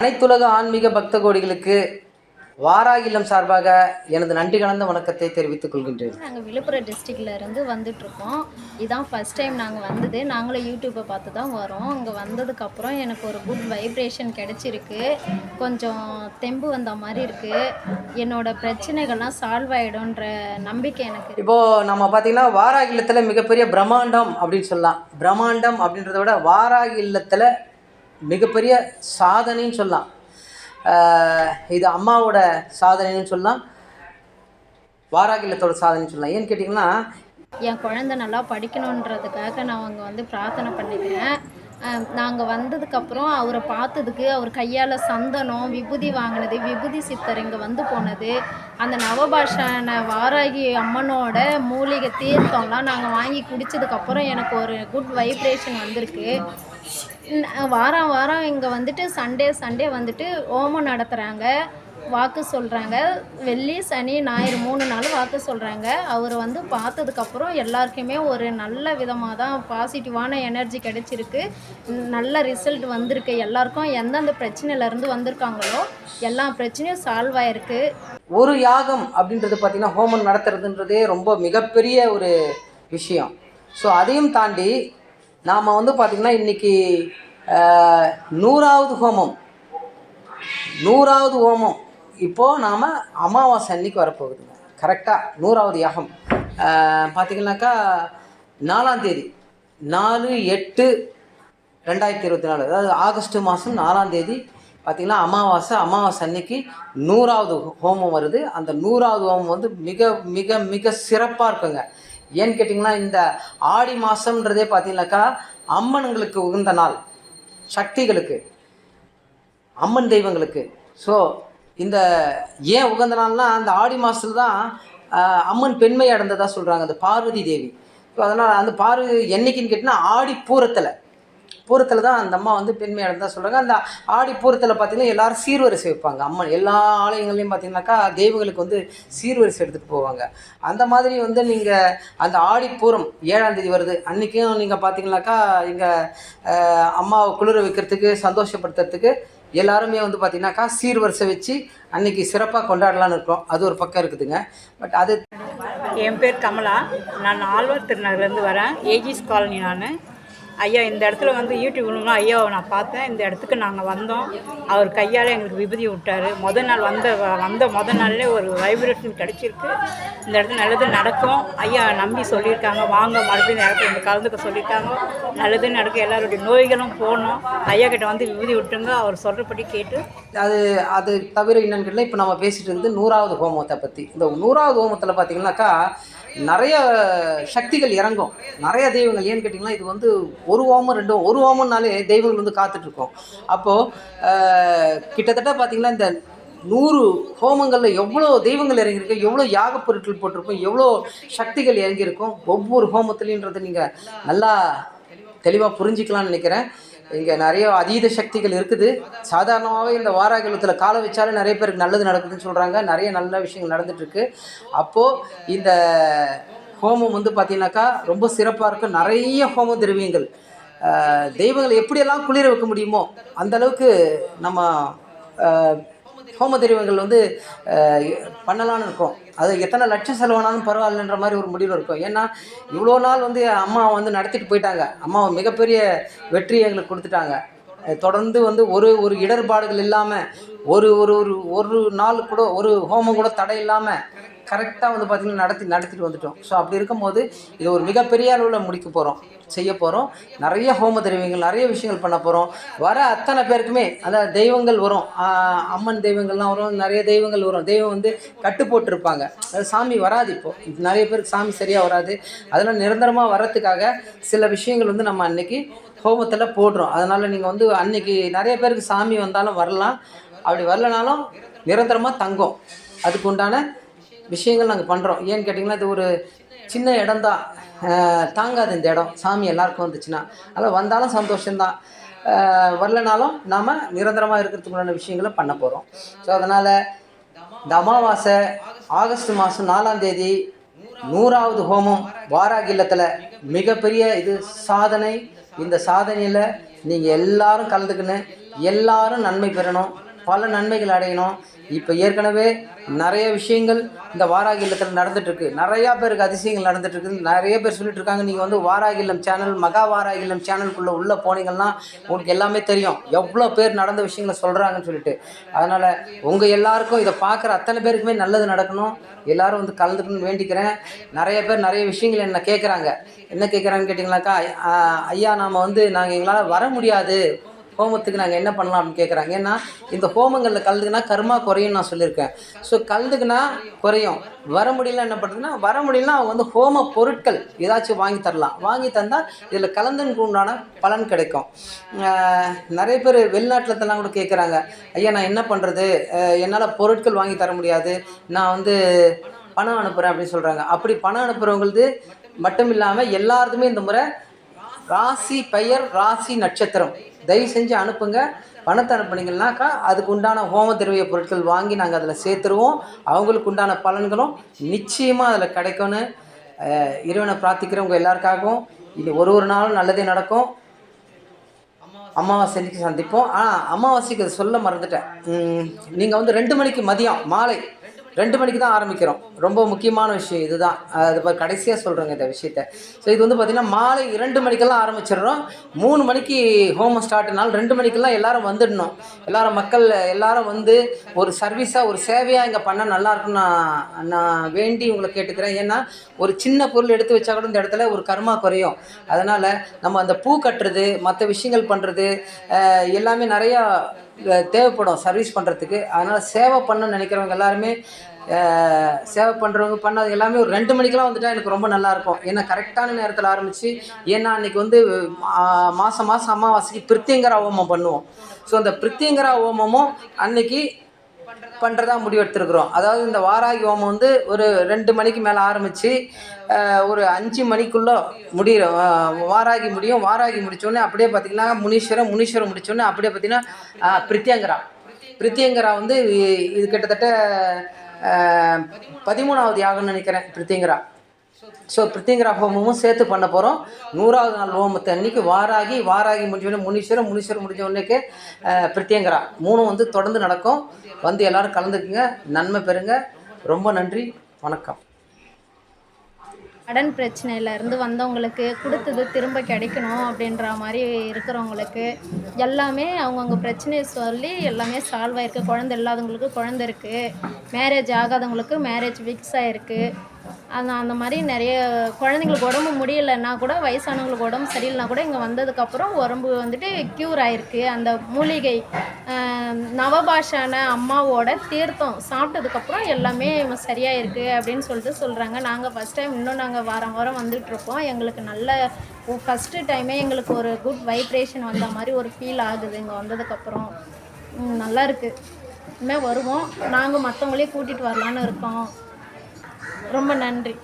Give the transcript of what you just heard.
அனைத்துலக ஆன்மீக பக்த கோடிகளுக்கு வாராகி இல்லம் சார்பாக எனது நன்றி கலந்த வணக்கத்தை தெரிவித்துக் கொள்கின்றேன். நாங்கள் விழுப்புரம் டிஸ்ட்ரிக்ட்ல இருந்து வந்துட்ருக்கோம் இதான் ஃபர்ஸ்ட் டைம் நாங்கள் வந்தது. நாங்களும் யூடியூப்பை பார்த்து தான் வரோம். இங்கே வந்ததுக்கப்புறம் எனக்கு ஒரு குட் வைப்ரேஷன் கிடச்சிருக்கு. கொஞ்சம் தெம்பு வந்த மாதிரி இருக்குது என்னோட பிரச்சனைகள்லாம் சால்வ் ஆகிடும்ன்ற நம்பிக்கை எனக்கு. இப்போது நம்ம பார்த்தீங்கன்னா வாராகி இல்லத்தில் மிகப்பெரிய பிரம்மாண்டம் அப்படின்னு சொல்லலாம். பிரம்மாண்டம் அப்படின்றத விட வாராகி இல்லத்தில் மிகப்பெரிய சாதனைன்னு சொல்லலாம். இது அம்மாவோட சாதனைன்னு சொல்லலாம். வாராகிலத்தோட சாதனைன்னு சொல்லலாம். ஏன்னு கேட்டிங்கன்னா என் குழந்தை நல்லா படிக்கணுன்றதுக்காக நான் அங்கே வந்து பிரார்த்தனை பண்ணிக்கிறேன். நாங்கள் வந்ததுக்கப்புறம் அவரை பார்த்ததுக்கு அவர் கையால் சந்தனம் விபூதி வாங்கினது விபூதி சித்தர் இங்கே வந்து போனது அந்த நவபாஷான வாராகி அம்மனோட மூலிகை தீர்த்தம்லாம் நாங்கள் வாங்கி குடித்ததுக்கப்புறம் எனக்கு ஒரு குட் வைப்ரேஷன் வந்திருக்கு. வாரம் வாரம் இங்கே வந்துட்டு சண்டே சண்டே வந்துட்டு ஓமம் நடத்துகிறாங்க வாக்கு சொல்கிறாங்க வெள்ளி சனி ஞாயிறு மூணு நாள் வாக்கு சொல்கிறாங்க அவர் வந்து பார்த்ததுக்கப்புறம் எல்லாருக்குமே ஒரு நல்ல விதமாக தான் பாசிட்டிவான எனர்ஜி கிடைச்சிருக்கு. நல்ல ரிசல்ட் வந்திருக்கு. எல்லாருக்கும் எந்தெந்த பிரச்சனையிலேருந்து வந்திருக்காங்களோ எல்லா பிரச்சனையும் சால்வ் ஆயிருக்கு. ஒரு யாகம் அப்படின்றது பார்த்திங்கன்னா ஹோமம் நடத்துறதுன்றதே ரொம்ப மிகப்பெரிய ஒரு விஷயம். ஸோ அதையும் தாண்டி நாம் வந்து பார்த்திங்கன்னா இன்றைக்கி நூறாவது ஹோமம். நூறாவது ஹோமம். இப்போது நாம் அமாவாசை அன்னைக்கு வரப்போகுதுங்க. கரெக்டாக நூறாவது யாகம். பார்த்திங்கனாக்கா நாலாம் தேதி. நாலு எட்டு ரெண்டாயிரத்தி இருபத்தி நாலு. அதாவது ஆகஸ்ட் மாதம் நாலாம் தேதி பார்த்திங்கன்னா அமாவாசை அமாவாசை அன்னைக்கு நூறாவது ஹோமம் வருது. அந்த நூறாவது ஹோமம் வந்து மிக மிக மிக சிறப்பாக இருக்குங்க. ஏன்னு கேட்டிங்கன்னா இந்த ஆடி மாதம்ன்றதே பார்த்தீங்கன்னாக்கா அம்மனுங்களுக்கு உகந்த நாள். சக்திகளுக்கு. அம்மன் தெய்வங்களுக்கு. ஸோ இந்த ஏன் உகந்த நாள்னால் அந்த ஆடி மாதத்தில் தான் அம்மன் பெண்மை அடைந்ததாக சொல்கிறாங்க அந்த பார்வதி தேவி. ஸோ அதனால் அந்த பார்வதி என்றைக்குன்னு கேட்டிங்கன்னா ஆடி பூரத்தில். பூரத்தில் தான் அந்த அம்மா வந்து பெண்மை தான் சொல்கிறாங்க அந்த ஆடி பூரத்தில் பார்த்தீங்கன்னா எல்லாரும் சீர்வரிசை வைப்பாங்க. அம்மன் எல்லா ஆலயங்கள்லையும் பார்த்தீங்கன்னாக்கா தெய்வங்களுக்கு வந்து சீர்வரிசை எடுத்துகிட்டு போவாங்க. அந்த மாதிரி வந்து நீங்கள் அந்த ஆடிப்பூரம் ஏழாம் தேதி வருது. அன்றைக்கும் நீங்கள் பார்த்தீங்கன்னாக்கா இங்கே அம்மாவை குளிர வைக்கிறதுக்கு சந்தோஷப்படுத்துறதுக்கு எல்லாருமே வந்து பார்த்தீங்கன்னாக்கா சீர்வரிசை வச்சு அன்னைக்கு சிறப்பாக கொண்டாடலான்னு இருக்கோம். அது ஒரு பக்கம் இருக்குதுங்க. பட் அது என் பேர் கமலா. நான் ஆழ்வார் திருநகர்லேருந்து வரேன். ஏஜிஸ் காலனி நான். ஐயா இந்த இடத்துல வந்து யூடியூப் மூலமாக ஐயாவை நான் பார்த்தேன். இந்த இடத்துக்கு நாங்கள் வந்தோம். அவர் கையால் எங்களுக்கு விபூதி விட்டார் முதல் நாள் வந்த வந்த முதல் நாள்லே ஒரு வைப்ரேஷன் கிடச்சிருக்கு. இந்த இடத்துல நல்லது நடக்கும். ஐயா நம்பி சொல்லியிருக்காங்க. வாங்க மறுபடியும் இந்த இடத்துல வந்து கலந்துக்க சொல்லியிருக்காங்க. நல்லது நடக்கும். எல்லாருடைய நோய்களும் போகணும். ஐயா கிட்ட வந்து விபூதி விட்டுங்க அவர் சொல்கிறபடி கேட்டு. அது அது தவிர என்னன்னு இப்போ நம்ம பேசிட்டு இருந்து நூறாவது ஹோமத்தை பற்றி இந்த நூறாவது ஹோமத்தில் பார்த்தீங்கன்னாக்கா நிறைய சக்திகள் இறங்கும். நிறைய தெய்வங்கள் ஏன்னு கேட்டிங்கன்னா இது வந்து ஒரு ஹோமம் ரெண்டு ஒரு ஹோமம்னாலே தெய்வங்கள் வந்து காத்துட்ருக்கோம். அப்போது கிட்டத்தட்ட பார்த்தீங்கன்னா இந்த நூறு ஹோமங்களில் எவ்வளோ தெய்வங்கள் இறங்கியிருக்கு எவ்வளோ யாக பொருட்கள் போட்டிருக்கும் எவ்வளோ சக்திகள் இறங்கியிருக்கும் ஒவ்வொரு ஹோமத்துலேன்றதை நீங்கள் நல்லா தெளிவாக புரிஞ்சிக்கலாம்னு நினைக்கிறேன். இங்கே நிறைய அதீத சக்திகள் இருக்குது. சாதாரணமாகவே இந்த வாராகலத்தில் காலை வச்சாலும் நிறைய பேருக்கு நல்லது நடக்குதுன்னு சொல்கிறாங்க நிறைய நல்ல விஷயங்கள் நடந்துட்டுருக்கு. அப்போது இந்த ஹோமம் வந்து பார்த்தீங்கன்னாக்கா ரொம்ப சிறப்பாக இருக்கும். நிறைய ஹோம திரவியங்கள். தெய்வங்கள் தெய்வங்களை எப்படியெல்லாம் குளிர வைக்க முடியுமோ அந்தளவுக்கு நம்ம ஹோம தெய்வங்கள் வந்து பண்ணலான்னு இருக்கோம். அது எத்தனை லட்சம் செலவானாலும் பரவாயில்லன்ற மாதிரி ஒரு முடிவில் இருக்கும். ஏன்னா இவ்வளோ நாள் வந்து அம்மா வந்து நடத்திட்டு போயிட்டாங்க. அம்மா மிகப்பெரிய வெற்றி எங்களுக்கு கொடுத்துட்டாங்க. தொடர்ந்து வந்து ஒரு ஒரு இடர்பாடுகள் இல்லாமல் ஒரு ஒரு ஒரு ஒரு நாள் கூட ஒரு ஹோமம் கூட தடை இல்லாமல் கரெக்டாக வந்து பார்த்திங்கன்னா நடத்தி நடத்திட்டு வந்துட்டோம். ஸோ அப்படி இருக்கும்போது இது ஒரு மிகப்பெரிய அளவில் முடிக்க போகிறோம் செய்ய போகிறோம் நிறைய ஹோம தெய்வங்கள் நிறைய விஷயங்கள் பண்ண போகிறோம் வர அத்தனை பேருக்குமே அதாவது தெய்வங்கள் வரும். அம்மன் தெய்வங்கள்லாம் வரும். நிறைய தெய்வங்கள் வரும். தெய்வம் வந்து கட்டு போட்டிருப்பாங்க. அது சாமி வராது இப்போது நிறைய பேருக்கு சாமி சரியாக வராது. அதெல்லாம் நிரந்தரமாக வர்றதுக்காக சில விஷயங்கள் வந்து நம்ம அன்னைக்கு ஹோமத்தில் போடுறோம். அதனால் நீங்கள் வந்து அன்னைக்கு நிறைய பேருக்கு சாமி வந்தாலும் வரலாம். அப்படி வரலனாலும் நிரந்தரமாக தங்கும். அதுக்கு உண்டான விஷயங்கள் நாங்கள் பண்ணுறோம் ஏன்னு கேட்டிங்கன்னா இது ஒரு சின்ன இடம் தான் தாங்காது இந்த இடம். சாமி எல்லாருக்கும் வந்துச்சுன்னா. அதனால் வந்தாலும் சந்தோஷம்தான். வரலனாலும் நாம் நிரந்தரமாக இருக்கிறதுக்குண்டான விஷயங்களை பண்ண போகிறோம் ஸோ அதனால் இந்த அமாவாசை ஆகஸ்ட் மாதம் நாலாம் தேதி நூறாவது ஹோமம் வாராகி இல்லத்தில் மிகப்பெரிய இது சாதனை. இந்த சாதனையில் நீங்கள் எல்லாரும் கலந்துக்கின்னு எல்லாரும் நன்மை பெறணும். பல நன்மைகள் அடையணும். இப்போ ஏற்கனவே நிறைய விஷயங்கள் இந்த வாராகி இல்லத்தில் நடந்துட்டுருக்கு. நிறையா பேருக்கு அதிசயங்கள் நடந்துட்டு நிறைய பேர் சொல்லிட்டு இருக்காங்க நீங்கள் வந்து வாராகி இல்லம் சேனல் மகா வாராகி இல்லம் சேனலுக்குள்ளே உள்ளே போனீங்கன்னா உங்களுக்கு எல்லாமே தெரியும். எவ்வளோ பேர் நடந்த விஷயங்களை சொல்கிறாங்கன்னு சொல்லிட்டு. அதனால் உங்கள் எல்லாருக்கும் இதை பார்க்குற அத்தனை பேருக்குமே நல்லது நடக்கணும். எல்லாரும் வந்து கலந்துக்கணும்னு வேண்டிக்கிறேன். நிறைய பேர் நிறைய விஷயங்கள் என்ன கேட்குறாங்க என்ன கேட்குறாங்கன்னு கேட்டிங்கனாக்கா ஐயா நாம் வந்து நாங்கள் எங்களால் வர முடியாது. ஹோமத்துக்கு நாங்கள் என்ன பண்ணலாம் அப்படின்னு கேட்குறாங்க ஏன்னா இந்த ஹோமங்களில் கலந்துக்குனா கர்மா குறையும் நான் சொல்லியிருக்கேன். ஸோ கலந்துக்குனா குறையும். வர முடியல என்ன பண்ணுறதுன்னா வர முடியலனா அவங்க வந்து ஹோம பொருட்கள் ஏதாச்சும் வாங்கி தரலாம். வாங்கி தந்தால் இதில் கலந்துக்கு உண்டான பலன் கிடைக்கும். நிறைய பேர் வெளிநாட்டிலத்தெல்லாம் கூட கேட்குறாங்க ஐயா நான் என்ன பண்ணுறது என்னால் பொருட்கள் வாங்கி தர முடியாது. நான் வந்து பணம் அனுப்புகிறேன் அப்படின்னு சொல்கிறாங்க அப்படி பணம் அனுப்புகிறவங்களுக்கு மட்டும் இல்லாமல் எல்லாருக்குமே இந்த முறை ராசி பெயர் ராசி நட்சத்திரம். தயவு செஞ்சு அனுப்புங்க. பணத்தை அனுப்புனீங்கன்னாக்கா அதுக்கு உண்டான ஹோம திரவிய பொருட்கள் வாங்கி நாங்கள் அதில் சேர்த்துருவோம். அவங்களுக்கு உண்டான பலன்களும் நிச்சயமாக அதில் கிடைக்கும்னு இறைவனை பிரார்த்திக்கிறவங்க எல்லாருக்காகவும் இது ஒரு ஒரு நாளும் நல்லதே நடக்கும். அமாவாசை சந்திப்போம். ஆனால் அமாவாசைக்கு அதை சொல்ல மறந்துட்டேன். நீங்கள் வந்து ரெண்டு மணிக்கு மதியம் மாலை. ரெண்டு மணிக்கு தான் ஆரம்பிக்கிறோம். ரொம்ப முக்கியமான விஷயம் இதுதான். அது இப்போ கடைசியாக சொல்கிறேங்க இந்த விஷயத்த. ஸோ இது வந்து பார்த்திங்கன்னா மாலை இரண்டு மணிக்கெல்லாம் ஆரம்பிச்சிடுறோம். மூணு மணிக்கு ஹோமம் ஸ்டார்ட்னால ரெண்டு மணிக்கெல்லாம் எல்லாரும் வந்துடணும். எல்லாரும் மக்கள் எல்லாரும் வந்து ஒரு சர்வீஸாக ஒரு சேவையாக இங்கே பண்ணால் நல்லாயிருக்கும்னு நான் நான் வேண்டி உங்களை கேட்டுக்கிறேன். ஏன்னா ஒரு சின்ன பொருள் எடுத்து வச்சா கூட இந்த இடத்துல ஒரு கர்மா குறையும். அதனால் நம்ம அந்த பூ கட்டுறது மற்ற விஷயங்கள் பண்ணுறது எல்லாமே நிறையா தேவைப்படும் சர்வீஸ் பண்ணுறதுக்கு அதனால் சேவை பண்ணணும்னு நினைக்கிறவங்க எல்லாருமே சேவை பண்ணுறவங்க பண்ணது எல்லாமே ஒரு ரெண்டு மணிக்கெல்லாம் வந்துட்டா எனக்கு ரொம்ப நல்லாயிருக்கும் ஏன்னா கரெக்டான நேரத்தில் ஆரம்பித்து ஏன்னா அன்றைக்கி வந்து மாதம் மாதம் அமாவாசைக்கு பிரித்தியங்கரா ஹோமம் பண்ணுவோம். ஸோ அந்த பிரித்தியங்கரா ஹோமமும் அன்னைக்கு பண்ணுறதா முடிவெடுத்துருக்குறோம். அதாவது இந்த வாராகி ஹோமம் வந்து ஒரு ரெண்டு மணிக்கு மேலே ஆரம்பித்து ஒரு அஞ்சு மணிக்குள்ளே முடியும் வாராகி முடியும். வாராகி முடித்தோடனே அப்படியே பார்த்திங்கன்னா முனீஸ்வரம் முனீஸ்வரம் முடித்தோடனே அப்படியே பார்த்திங்கன்னா பிரித்தியங்கரா பிரித்தியங்கரா வந்து இது கிட்டத்தட்ட பதிமூணாவது யாகம்னு நினைக்கிறேன் பிரித்தியங்கரா ஸோ பிரித்திங்கரா ஹோமமும் சேர்த்து பண்ண போகிறோம் நூறாவது நாள் ஹோமத்தை அன்னைக்கு வாராகி வாராகி முடிஞ்சோடனே முனீஸ்வரம் முனீஸ்வரம் முடிஞ்ச உடனேக்கு பிரித்தியங்கரா மூணும் வந்து தொடர்ந்து நடக்கும் வந்து எல்லோரும் கலந்துக்குங்க நன்மை பெறுங்க ரொம்ப நன்றி வணக்கம் கடன் பிரச்சனையில இருந்து வந்தவங்களுக்கு கொடுத்தது திரும்ப கிடைக்கணும் அப்படின்ற மாதிரி இருக்கிறவங்களுக்கு எல்லாமே அவங்கவுங்க பிரச்சனையை சொல்லி எல்லாமே சால்வ் ஆயிருக்கு. குழந்தை இல்லாதவங்களுக்கு குழந்தை இருக்குது மேரேஜ் ஆகாதவங்களுக்கு மேரேஜ் ஃபிக்ஸ் ஆயிருக்கு. அந்த அந்த மாதிரி நிறைய குழந்தைங்களுக்கு உடம்பு முடியலைன்னா கூட வயசானவங்களுக்கு உடம்பு சரியில்லைனா கூட இங்கே வந்ததுக்கப்புறம் உடம்பு வந்துட்டு க்யூர் ஆயிருக்கு. அந்த மூலிகை நவபாஷான அம்மாவோட தீர்த்தம் சாப்பிட்டதுக்கப்புறம் எல்லாமே சரியாயிருக்கு அப்படின்னு சொல்லிட்டு சொல்கிறாங்க நாங்கள் ஃபஸ்ட் டைம் இன்னும் நாங்கள் வாரம் வாரம் வந்துட்டுருக்கோம் எங்களுக்கு நல்ல ஃபஸ்ட்டு டைமே எங்களுக்கு ஒரு குட் வைப்ரேஷன் வந்த மாதிரி ஒரு ஃபீல் ஆகுது இங்கே வந்ததுக்கப்புறம். நல்லா இருக்குது இனிமேல் வருவோம். நாங்கள் மற்றவங்களையும் கூட்டிகிட்டு வரலான்னு இருக்கோம். ரொம்ப நன்றி.